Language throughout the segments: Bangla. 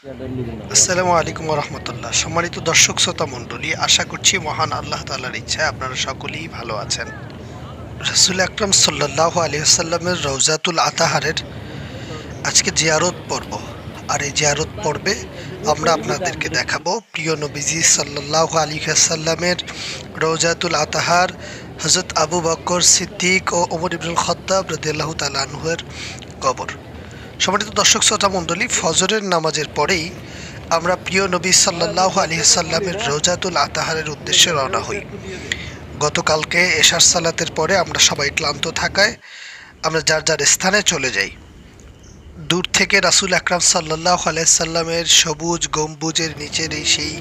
আসসালামু আলাইকুম রহমতুল্লাহ সম্মানিত দর্শক শ্রোতা মণ্ডলী, আশা করছি মহান আল্লাহ তালার ইচ্ছায় আপনারা সকলেই ভালো আছেন। রসুল আকরম সাল্লাহ আলিয়াল্লামের রৌজাতুল আতাহারের আজকে জিয়ারত পর্ব। আর এই জিয়ারত পর্বে আমরা আপনাদেরকে দেখাবো প্রিয় নবীজি সাল্লাহ আলী সাল্লামের রৌজাতুল আতাহার হজরত আবু বকর সিদ্দিক ও ওমর ইবনুল খত্তাব রদিয়াল্লাহ তালাহুয়ের কবর। সম্মানিত দর্শক, শ্রোতা মণ্ডলী, ফজরের নামাজের পরেই আমরা প্রিয় নবী সাল্লাহ আলী সাল্লামের রোজাতুল আতাহারের উদ্দেশ্যে রওনা হই। গতকালকে এশার সালাতের পরে আমরা সবাই ক্লান্ত থাকায় আমরা যার যার স্থানে চলে যাই। দূর থেকে রাসুল আকরাম সাল্লাহ আলাইসাল্লামের সবুজ গম্বুজের নিচের এই সেই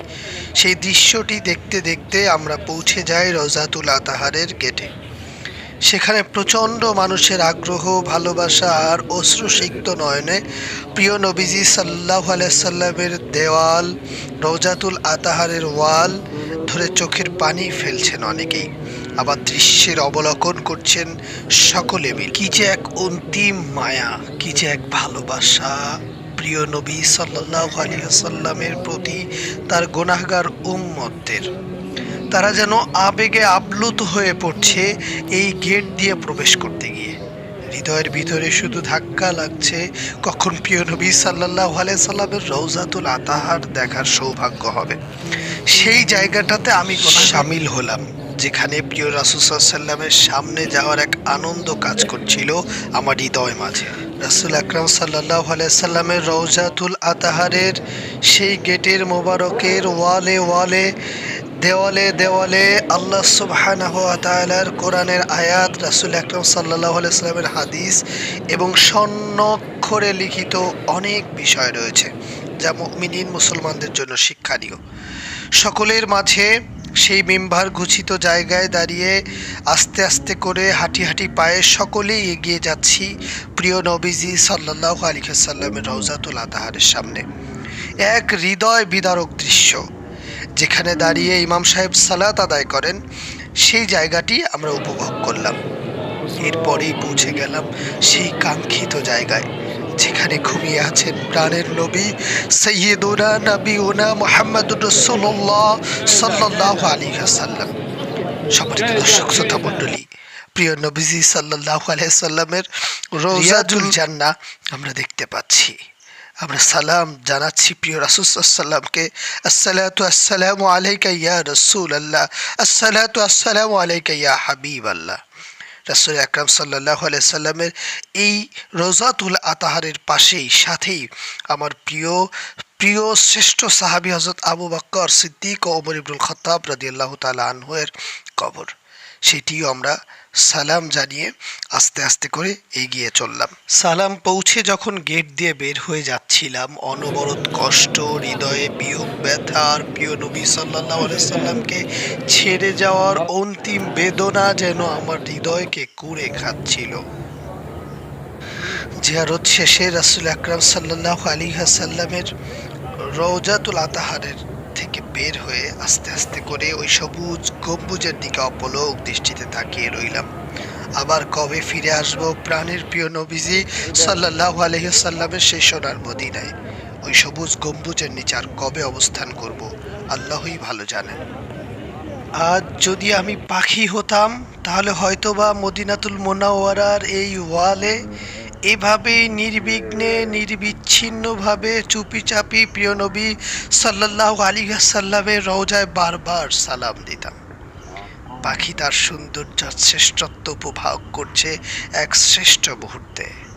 সেই দৃশ্যটি দেখতে দেখতে আমরা পৌঁছে যাই রোজাতুল আতাহারের গেটে সেখানে প্রচণ্ড মানুষের আগ্রহ, ভালোবাসা আর অশ্রুসিক্ত নয়নে প্রিয় নবীজি সাল্লাহ আলাইসাল্লামের দেওয়াল রৌজাতুল আতাহারের ওয়াল ধরে চোখের পানি ফেলছেন অনেকেই। আবার দৃশ্যের অবলোকন করছেন সকলে মিল। কি যে এক অন্তিম মায়া, কি যে এক ভালোবাসা। প্রিয় নবী সাল্লাহ আলিয়াল্লামের প্রতি তার গুনাহগার উম্মতদের। তারা যেন আবেগে আপ্লুত হয়ে পড়ছে এই গেট দিয়ে প্রবেশ করতে গিয়ে। হৃদয়ের ভিতরে শুধু ধাক্কা লাগছে কখন প্রিয় নবী সাল্লাহ সাল্লামের রৌজাতুল আতাহার দেখার সৌভাগ্য হবে। সেই জায়গাটাতে আমি সামিল হলাম। যেখানে প্রিয় রাসুসাল্লামের সামনে যাওয়ার এক আনন্দ কাজ করছিল আমার হৃদয় মাঝে। রাসুল আকরাম সাল্লাহ সাল্লামের রৌজাতুল আতাহারের সেই গেটের মোবারকের ওয়ালে ওয়ালে, দেওয়ালে দেওয়ালে আল্লাহ তাআলার কোরআনের আয়াত রাসুল আকরম সাল্লাহ সাল্লামের হাদিস এবং স্বর্ণক্ষরে লিখিত অনেক বিষয় রয়েছে যা মুমিনিন মুসলমানদের জন্য শিক্ষণীয়। সকলের মাঝে সেই মেম্বার গুছিত জায়গায় দাঁড়িয়ে আস্তে আস্তে করে হাঁটি হাঁটি পায়ে সকলেই এগিয়ে যাচ্ছি প্রিয় নবীজি সাল্লাহ আলী সাল্লামের রৌজাতুল আতাহারের সামনে। এক হৃদয় বিদারক দৃশ্য, যেখানে দাঁড়িয়ে ইমাম সাহেব সালাত আদায় করেন, সেই জায়গাটি আমরা উপভোগ করলাম। এরপরেই পৌঁছে গেলাম সেই কাঙ্ক্ষিত জায়গায় যেখানে ঘুমিয়ে আছেন প্রাণের নবী সৈয়দুনা নবী ওনা মোহাম্মদুর রসুল্লাহ সাল্লাহ আলী হাসাল্লাম সম্মানিত দর্শক শ্রোতা মণ্ডলী প্রিয় নবীজি সাল্লাহ আলাইসাল্লামের রোজাজুল জান্না আমরা দেখতে পাচ্ছি। আমরা সালাম জানাচ্ছি প্রিয় রাসুসাল্লামকে আসসালাতু আসসালামু আলাইকা ইয়া রসুল আল্লাহ আসসালাতু আসসালামু আলাইকা ইয়া হাবিব আল্লাহ রাসুল আকরাম সাল্লাহ সাল্লামের এই রোজাতুল আতাহারের পাশেই, সাথেই আমার প্রিয় প্রিয় শ্রেষ্ঠ সাহাবি হজরত আবু বাক্কর সিদ্দিক ও ওমর ইবুল খতাব রাজি আল্লাহ তালা আনহুয়ের কবর। সেটিও আমরা সালাম জানিয়ে আস্তে আস্তে করে এগিয়ে চললাম। সালাম পৌঁছে যখন গেট দিয়ে বের হয়ে যাচ্ছিলাম, অনবরত কষ্ট, হৃদয়ে বিয়োগ ব্যথা, আর প্রিয় নবী সাল্লাহ সাল্লামকে ছেড়ে যাওয়ার অন্তিম বেদনা যেন আমার হৃদয়কে কুড়ে খাচ্ছিল। জিয়ারত শেষে রাসুল আকরাম সাল্লাহ আলী সাল্লামের রৌজাতুল আতাহারের থেকে আস্তে আস্তে করে ওই সবুজ গম্বুজের দিকে অপলোক দৃষ্টিতে তাকিয়ে রইলাম। আবার কবে ফিরে আসব প্রাণের প্রিয় নবীজি সাল্লাহ আলহিসাল্লামের সেই সোনার মদিনায়? ওই সবুজ গম্বুজের নিচে আর কবে অবস্থান করব? আল্লাহই ভালো জানেন আজ যদি আমি পাখি হতাম, তাহলে হয়তোবা মদিনাতুল মোনাওয়ারার এই ওয়ালে এভাবে নির্বিঘ্নে, নির্বিচ্ছিন্নভাবে চুপিচাপি প্রিয় নবী সাল্লাহ আলী সাল্লামের রওজায় বারবার সালাম দিতাম। পাখি তার সৌন্দর্য শ্রেষ্ঠত্ব উপভোগ করছে এক শ্রেষ্ঠ মুহূর্তে।